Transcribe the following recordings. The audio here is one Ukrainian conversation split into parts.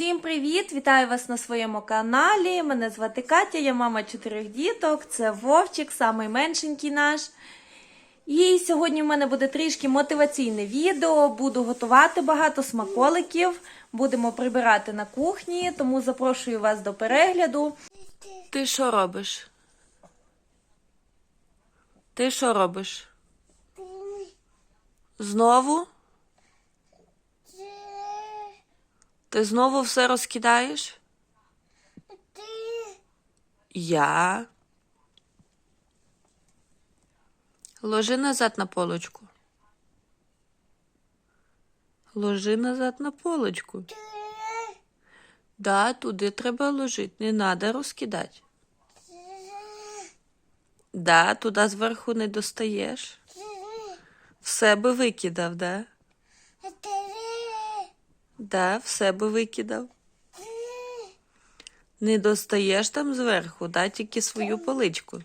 Всім привіт! Вітаю вас на своєму каналі. Мене звати Катя, я мама чотирьох діток. Це Вовчик, самий меншенький наш. І сьогодні в мене буде трішки мотиваційне відео. Буду готувати багато смаколиків. Будемо прибирати на кухні, тому запрошую вас до перегляду. Ти що робиш? Ти що робиш? Знову? Ти знову все розкидаєш? Ти. Я. Ложи назад на полочку. Ложи назад на полочку. Да, туди треба ложити. Не треба розкидати. Да, туди зверху не достаєш. В себе викидав, да? Да, в себе викидав. Не достаєш там зверху, да, тільки свою поличку.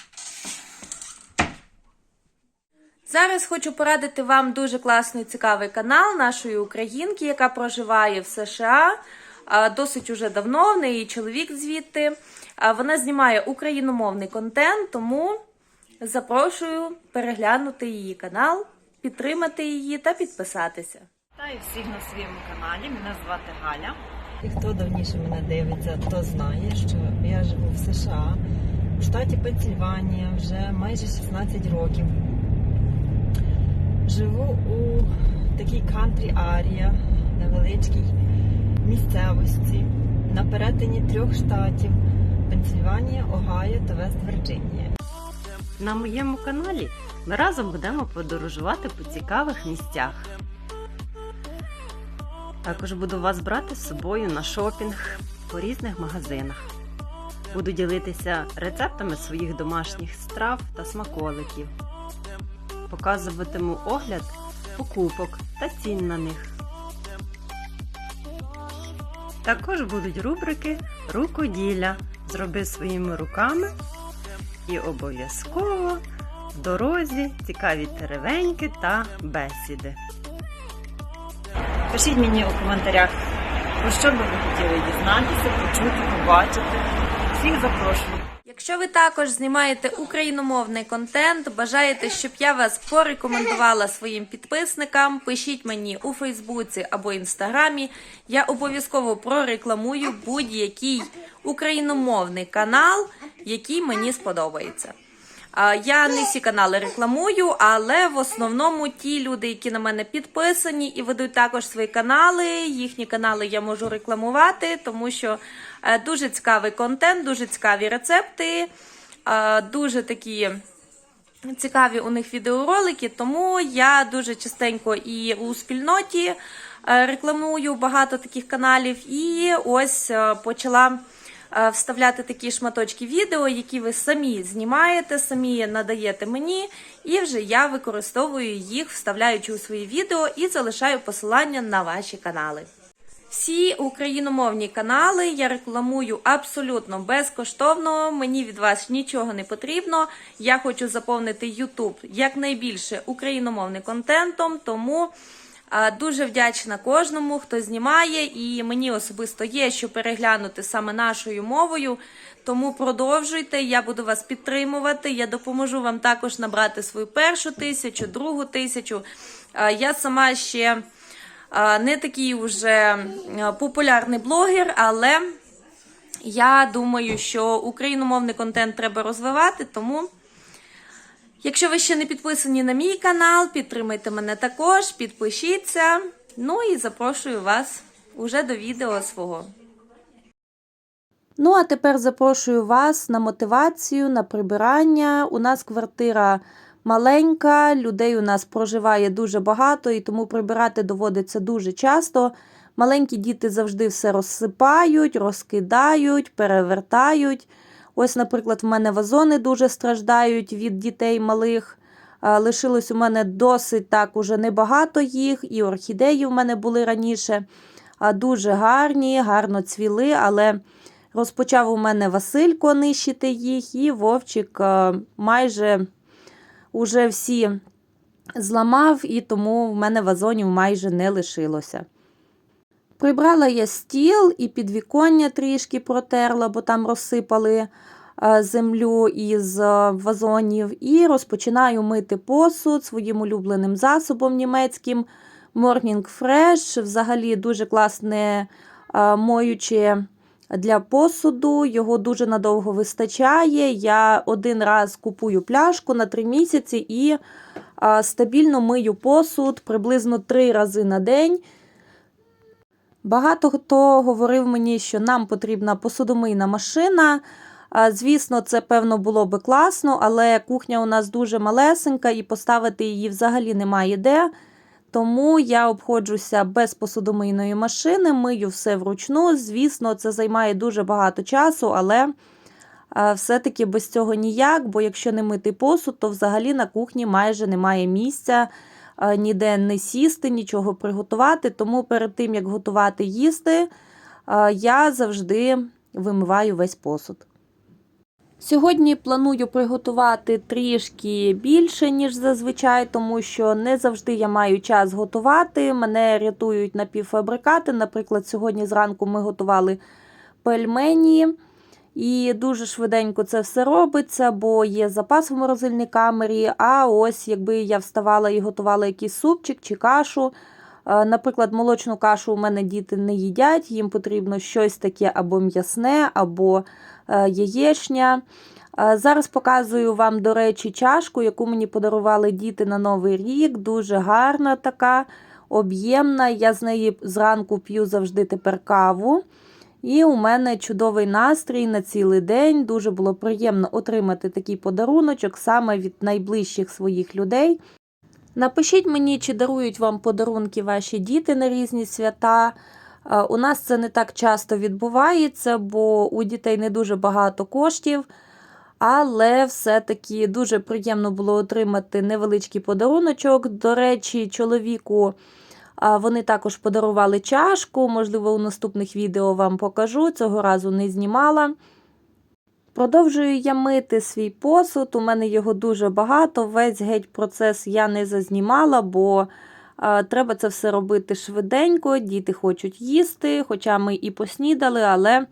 Зараз хочу порадити вам дуже класний цікавий канал нашої українки, яка проживає в США. Досить уже давно, в неї чоловік звідти. Вона знімає україномовний контент, тому запрошую переглянути її канал, підтримати її та підписатися. Вітаю всіх на своєму каналі. Мене звати Галя. І хто давніше мене дивиться, то знає, що я живу в США, в штаті Пенсільванія вже майже 16 років. Живу у такій кантрі арія, невеличкій місцевості на перетині трьох штатів Пенсільванія, Огайо та Вест-Вірджинія. На моєму каналі ми разом будемо подорожувати по цікавих місцях. Також буду вас брати з собою на шопінг по різних магазинах. Буду ділитися рецептами своїх домашніх страв та смаколиків. Показуватиму огляд покупок та цін на них. Також будуть рубрики рукоділля. Зроби своїми руками і обов'язково в дорозі цікаві теревеньки та бесіди. Пишіть мені у коментарях, про що би ви хотіли дізнатися, почути, побачити. Всіх запрошую. Якщо ви також знімаєте україномовний контент, бажаєте, щоб я вас порекомендувала своїм підписникам, пишіть мені у Фейсбуці або Інстаграмі. Я обов'язково прорекламую будь-який україномовний канал, який мені сподобається. Я не всі канали рекламую, але в основному ті люди, які на мене підписані і ведуть також свої канали. Їхні канали я можу рекламувати, тому що е, дуже цікавий контент, дуже цікаві рецепти, е, дуже такі. Цікаві у них відеоролики, тому я дуже частенько і у спільноті е, рекламую багато таких каналів, і ось почала вставляти такі шматочки відео, які ви самі знімаєте, самі надаєте мені, і вже я використовую їх, вставляючи у свої відео і залишаю посилання на ваші канали. Всі україномовні канали я рекламую абсолютно безкоштовно. Мені від вас нічого не потрібно. Я хочу заповнити YouTube якнайбільше україномовним контентом, тому дуже вдячна кожному, хто знімає, і мені особисто є що переглянути саме нашою мовою. Тому продовжуйте, я буду вас підтримувати. Я допоможу вам також набрати свою першу тисячу, другу тисячу. Я сама ще не такий вже е, популярний блогер, але я думаю, що україномовний контент треба розвивати, тому. Якщо ви ще не підписані на мій канал, підтримайте мене також, підпишіться. Ну і запрошую вас уже до відео свого. Ну, а тепер запрошую вас на мотивацію, на прибирання. У нас квартира маленька, людей у нас проживає дуже багато, і тому прибирати доводиться дуже часто. Маленькі діти завжди все розсипають, розкидають, перевертають. Ось, наприклад, в мене вазони дуже страждають від дітей малих. Лишилось у мене досить так уже небагато їх, і орхідеї в мене були раніше. Дуже гарні, гарно цвіли, але розпочав у мене Василько нищити їх, і Вовчик майже уже всі зламав, і тому в мене вазонів майже не лишилося. Прибрала я стіл і підвіконня трішки протерла, бо там розсипали е, землю із е, вазонів. І розпочинаю мити посуд своїм улюбленим засобом німецьким Morning Fresh. Взагалі дуже класне е, моюче для посуду. Його дуже надовго вистачає. Я один раз купую пляшку на 3 місяці і стабільно мию посуд приблизно 3 рази на день. Багато хто говорив мені, що нам потрібна посудомийна машина. Звісно, це певно було би класно, але кухня у нас дуже малесенька і поставити її взагалі немає де. Тому я обходжуся без посудомийної машини, мию все вручну. Звісно, це займає дуже багато часу, але все-таки без цього ніяк, бо якщо не мити посуд, то взагалі на кухні майже немає місця ніде не сісти, нічого приготувати. Тому перед тим, як готувати їсти, я завжди вимиваю весь посуд. Сьогодні планую приготувати трішки більше, ніж зазвичай, тому що не завжди я маю час готувати. Мене рятують напівфабрикати. Наприклад, сьогодні зранку ми готували пельмені. І дуже швиденько це все робиться, бо є запас в морозильній камері. А ось якби я вставала і готувала якийсь супчик чи кашу. е, Наприклад, молочну кашу у мене діти не їдять, їм потрібно щось таке або м'ясне, або е, яєчня. Е, Зараз показую вам, до речі, чашку, яку мені подарували діти на Новий рік. Дуже гарна така, об'ємна. Я з неї зранку п'ю завжди тепер каву. І у мене чудовий настрій на цілий день. Дуже було приємно отримати такий подаруночок саме від найближчих своїх людей. Напишіть мені, чи дарують вам подарунки ваші діти на різні свята. Е, У нас це не так часто відбувається, бо у дітей не дуже багато коштів. Але все-таки дуже приємно було отримати невеличкий подаруночок. До речі, чоловіку вони також подарували чашку. Можливо, у наступних відео вам покажу. Цього разу не знімала. Продовжую я мити свій посуд. У мене його дуже багато. Весь геть процес я не зазнімала, бо треба це все робити швиденько. Діти хочуть їсти, хоча ми і поснідали, але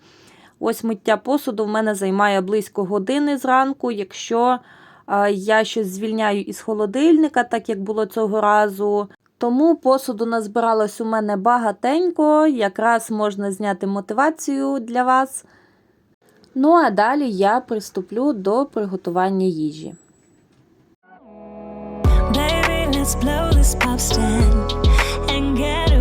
ось миття посуду в мене займає близько години зранку. Якщо я щось звільняю із холодильника, так як було цього разу. Тому посуду назбиралось у мене багатенько, якраз можна зняти мотивацію для вас. Ну а далі я приступлю до приготування їжі. Baby, let's blow this pop stand and get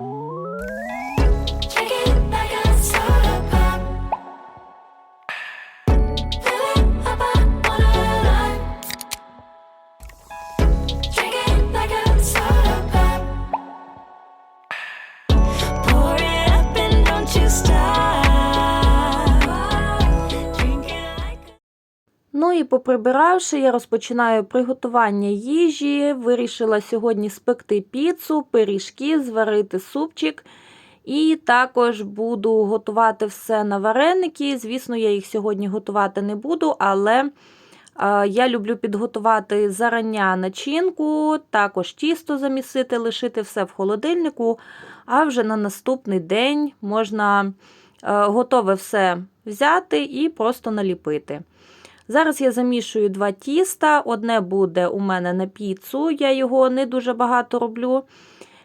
Ooh. Поприбиравши, я розпочинаю приготування їжі. Вирішила сьогодні спекти піцу, пиріжки, зварити супчик. І також буду готувати все на вареники. Звісно, я їх сьогодні готувати не буду, але Е, Я люблю підготувати зарання начинку, також тісто замісити, лишити все в холодильнику, а вже на наступний день можна е, готове все взяти і просто наліпити. Зараз я замішую два тіста. Одне буде у мене на піцу, я його не дуже багато роблю.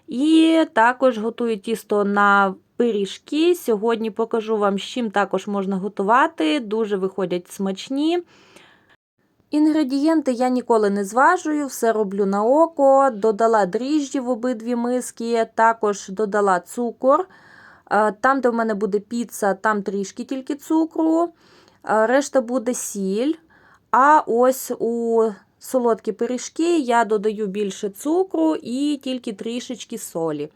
І також готую тісто на пиріжки. Сьогодні покажу вам, з чим також можна готувати. Дуже виходять смачні. Інгредієнти я ніколи не зважую, все роблю на око. Додала дріжджі в обидві миски, також додала цукор. Е, Там, де в мене буде піца, там трішки тільки цукру, решта буде сіль. А ось у солодкі пиріжки я додаю більше цукру і тільки трішечки солі.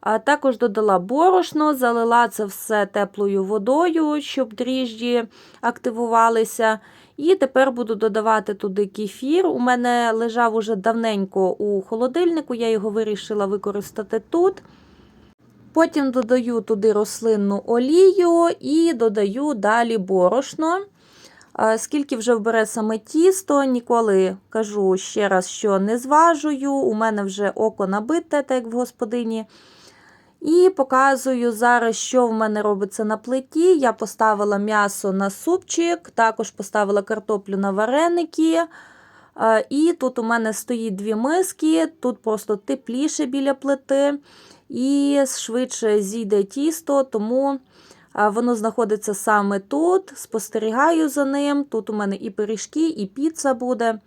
А також додала борошно, залила це все теплою водою, щоб дріжджі активувалися. І тепер буду додавати туди кефір. У мене лежав уже давненько у холодильнику, я його вирішила використати тут. Потім додаю туди рослинну олію і додаю далі борошно. Скільки вже вбере саме тісто, ніколи кажу ще раз, що не зважую. У мене вже око набите, так як в господині. І показую зараз, що в мене робиться на плиті. Я поставила м'ясо на супчик, також поставила картоплю на вареники. І тут у мене стоїть дві миски, тут просто тепліше біля плити, і швидше зійде тісто, тому Воно знаходиться саме тут. Спостерігаю за ним. Тут у мене і пиріжки, і піца буде.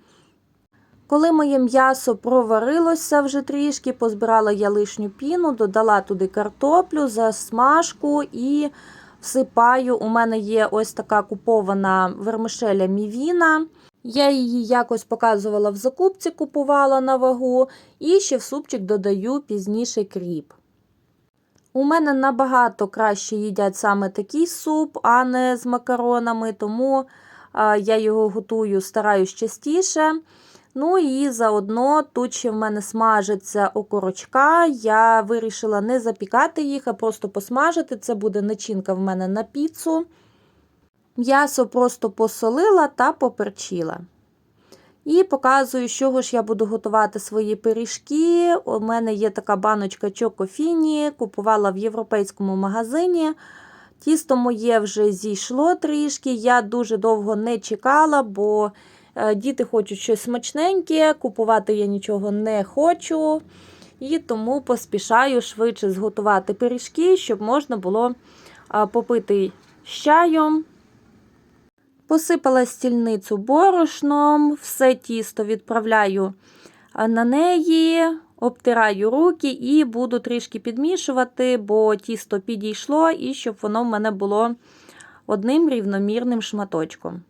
Коли моє м'ясо проварилося вже трішки, позбирала я лишню піну, додала туди картоплю, засмажку і всипаю. У мене є ось така купована вермишеля мівіна. Я її якось показувала в закупці, купувала на вагу, і ще в супчик додаю пізніше кріп. У мене набагато краще їдять саме такий суп, а не з макаронами, тому я його готую, стараюсь частіше. Ну і заодно тут ще в мене смажиться окорочка. Я вирішила не запікати їх, а просто посмажити. Це буде начинка в мене на піцу. М'ясо просто посолила та поперчила. І показую, з чого ж я буду готувати свої пиріжки. У мене є така баночка Чокофіні, купувала в європейському магазині. Тісто моє вже зійшло трішки. Я дуже довго не чекала, бо е, діти хочуть щось смачненьке, купувати я нічого не хочу. І тому поспішаю швидше зготувати пиріжки, щоб можна було попити з чаєм. Посипала стільницю борошном, все тісто відправляю на неї, обтираю руки і буду трішки підмішувати, бо тісто підійшло, і щоб воно в мене було одним рівномірним шматочком.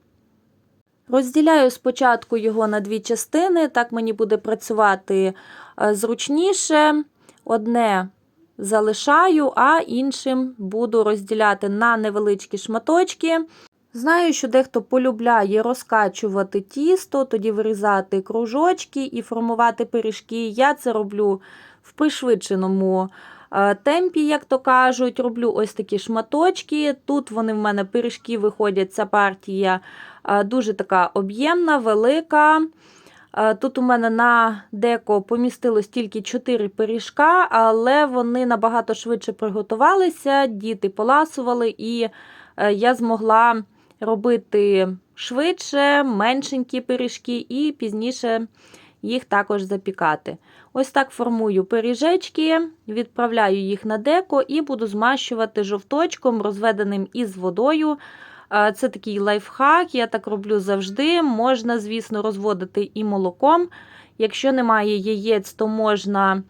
Розділяю спочатку його на дві частини, так мені буде працювати е, зручніше. Одне залишаю, а іншим буду розділяти на невеличкі шматочки. Знаю, що дехто полюбляє розкачувати тісто, тоді вирізати кружочки і формувати пиріжки. Я це роблю в пришвидшеному е, темпі, як то кажуть. Роблю ось такі шматочки. Тут вони в мене пиріжки виходять, ця партія е, дуже така об'ємна, велика. Е, Тут у мене на деко помістилось тільки 4 пиріжка, але вони набагато швидше приготувалися, діти поласували, і я змогла робити швидше, меншенькі пиріжки, і пізніше їх також запікати. Ось так формую пиріжечки, відправляю їх на деко і буду змащувати жовточком, розведеним із водою. Це такий лайфхак, я так роблю завжди. Можна, звісно, розводити і молоком. Якщо немає яєць, то можна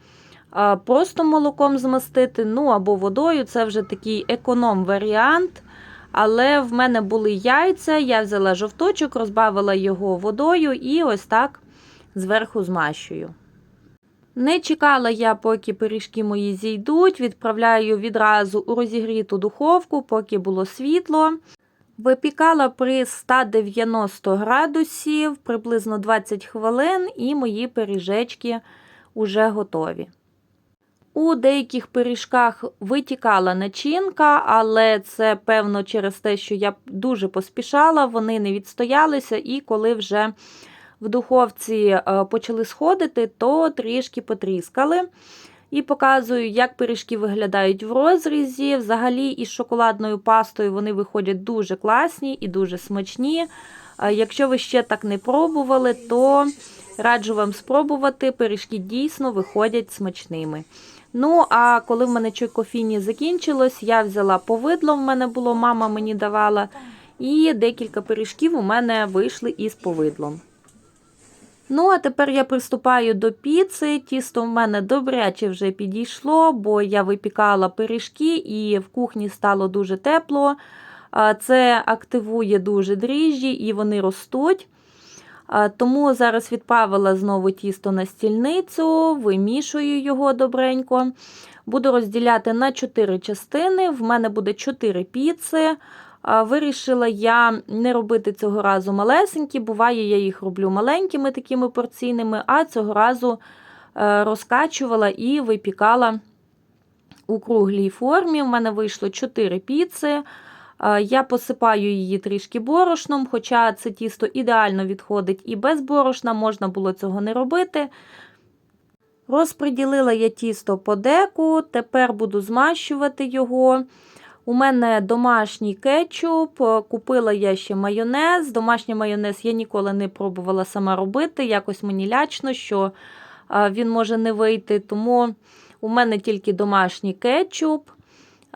просто молоком змастити, ну або водою. Це вже такий економ-варіант. Але в мене були яйця, я взяла жовточок, розбавила його водою і ось так зверху змащую. Не чекала я, поки пиріжки мої зійдуть, відправляю відразу у розігріту духовку, поки було світло. Випікала при 190 градусів приблизно 20 хвилин, і мої пиріжечки вже готові. У деяких пиріжках витікала начинка, але це певно через те, що я дуже поспішала, вони не відстоялися, і коли вже в духовці е, почали сходити, то трішки потріскали. І показую, як пиріжки виглядають в розрізі. Взагалі, із шоколадною пастою вони виходять дуже класні і дуже смачні. Е, Якщо ви ще так не пробували, то раджу вам спробувати. Пиріжки дійсно виходять смачними. Ну, а коли в мене чайкофіні закінчилось, я взяла повидло, в мене було, мама мені давала, і декілька пиріжків у мене вийшли із повидлом. Ну, а тепер я приступаю до піци. Тісто в мене добряче вже підійшло, бо я випікала пиріжки і в кухні стало дуже тепло. Це активує дуже дріжджі і вони ростуть. Тому зараз відправила знову тісто на стільницю, вимішую його добренько. Буду розділяти на 4 частини. В мене буде 4 піци. Вирішила я не робити цього разу малесенькі. Буває, я їх роблю маленькими такими порційними, а цього разу е, розкачувала і випікала у круглій формі. У мене вийшло 4 піци. Е, Я посипаю її трішки борошном, хоча це тісто ідеально відходить і без борошна, можна було цього не робити. Розподілила я тісто по деку, тепер буду змащувати його. У мене домашній кетчуп, купила я ще майонез. Домашній майонез я ніколи не пробувала сама робити. Якось мені лячно, що е, він може не вийти. Тому у мене тільки домашній кетчуп.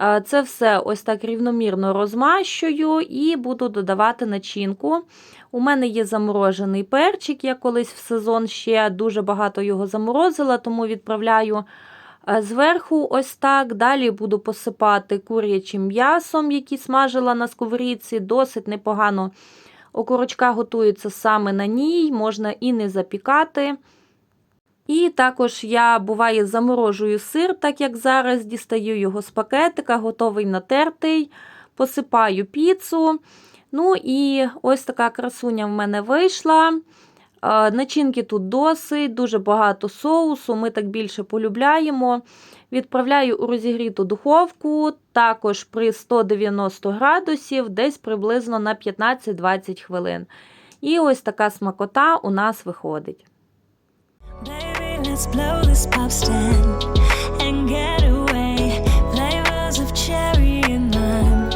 Е, Це все ось так рівномірно розмащую і буду додавати начинку. У мене є заморожений перчик, я колись в сезон ще дуже багато його заморозила, тому відправляю е, зверху ось так. Далі буду посипати курячим м'ясом, який смажила на сковорідці. Досить непогано окорочка готується саме на ній, можна і не запікати. І також я буває заморожую сир, так як зараз, дістаю його з пакетика, готовий натертий, посипаю піцу. Ну і ось така красуня в мене вийшла. Е, Начинки тут досить, дуже багато соусу, ми так більше полюбляємо. Відправляю у розігріту духовку, також при 190 градусів, десь приблизно на 15-20 хвилин. І ось така смакота у нас виходить. Let's blow this pop stand and get away. Flavors of cherry and lime.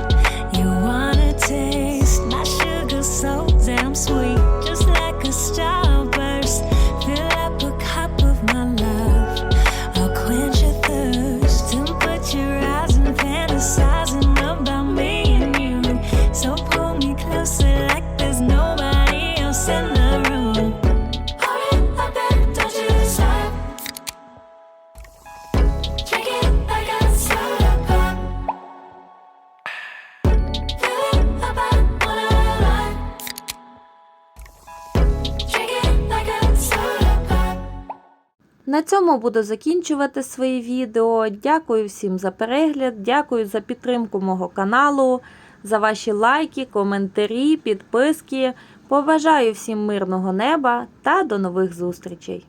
You wanna taste my sugar so damn sweet, just like a starburst. Fill up a cup of my love. I'll quench your thirst and put your eyes and fantasizing about me and you. So pull me closer like there's nobody else in the room. На цьому буду закінчувати своє відео. Дякую всім за перегляд, дякую за підтримку мого каналу, за ваші лайки, коментарі, підписки. Побажаю всім мирного неба та до нових зустрічей!